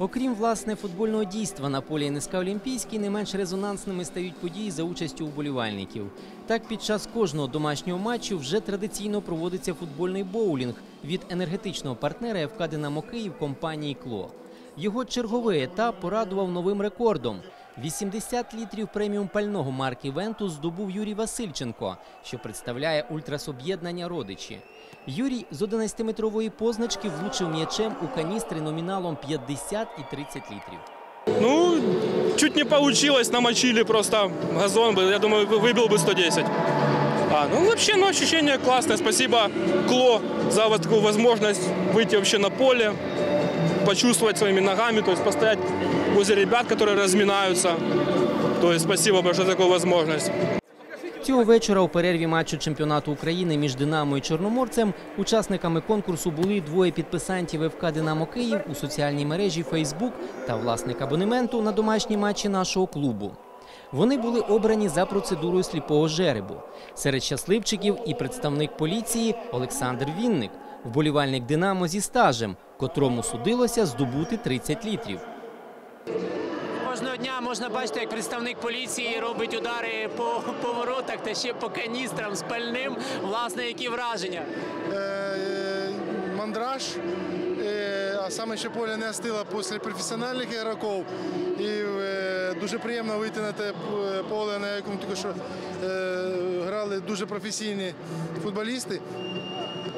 Окрім власне футбольного дійства на полі НСК Олімпійський, не менш резонансними стають події за участю уболівальників. Так, під час кожного домашнього матчу вже традиційно проводиться футбольний боулінг від енергетичного партнера ФК «Динамо Київ» компанії Кло. Його черговий етап порадував новим рекордом. 80 літрів преміум пального марки Вентус здобув Юрій Васильченко, що представляє ультрасоб'єднання родичі. Юрій з 11-метрової позначки влучив м'ячем у каністри номіналом 50 і 30 літрів. Ну, чуть не получилось, намочили просто газон, бы, я думаю, вы- выбил бы 110. А, ну вообще, ну ощущение классное, спасибо Кло за вот такую возможность выйти вообще на поле, почувствовать своими ногами, то есть постоять возле ребят, которые разминаются. То есть спасибо большое за такую возможность. Цього вечора у перерві матчу чемпіонату України між Динамо і Чорноморцем учасниками конкурсу були двоє підписантів ФК Динамо Київ у соціальній мережі Фейсбук та власник абонементу на домашні матчі нашого клубу. Вони були обрані за процедурою сліпого жеребу. Серед щасливчиків і представник поліції Олександр Вінник, вболівальник Динамо зі стажем, котрому судилося здобути 30 літрів. Кожного дня можна бачити, як представник поліції робить удари по поворотах та ще по каністрам з пальним. Власне, які враження. Е, мандраж, е, а саме ще поле не остило після професіональних ігроків. І дуже приємно вийти на те е, поле, на якому тільки що е, грали дуже професійні футболісти.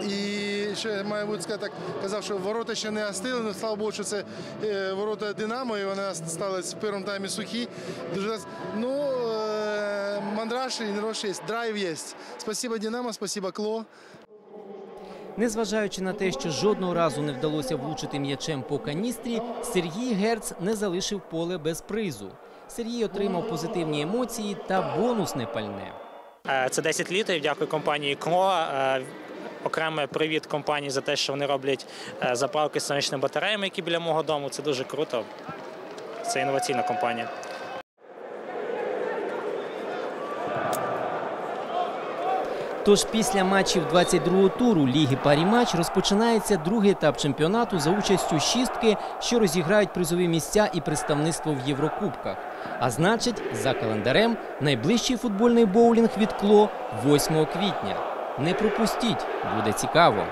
І ще має бути сказати так, казав, що ворота ще не остили, але слава Богу, що це е, ворота Динамо, і вони стали в першому таймі сухі. Дуже ну, мандраж і нервош є, драйв є. Спасибо Динамо, спасибо Кло. Незважаючи на те, що жодного разу не вдалося влучити м'ячем по каністрі, Сергій Герц не залишив поле без призу. Сергій отримав позитивні емоції та бонусне пальне. Е, Це 10 літрів. Дякую компанії КЛО. Окреме Окремий привіт компанії за те, що вони роблять е, заправки з сонячними батареями, які біля мого дому. Це дуже круто. Це інноваційна компанія. Тож після матчів 22-го туру Ліги Парі-Матч розпочинається другий етап чемпіонату за участю шістки, що розіграють призові місця і представництво в Єврокубках. А значить, за календарем найближчий футбольний боулінг від Кло 8 квітня. Не пропустіть, буде цікаво.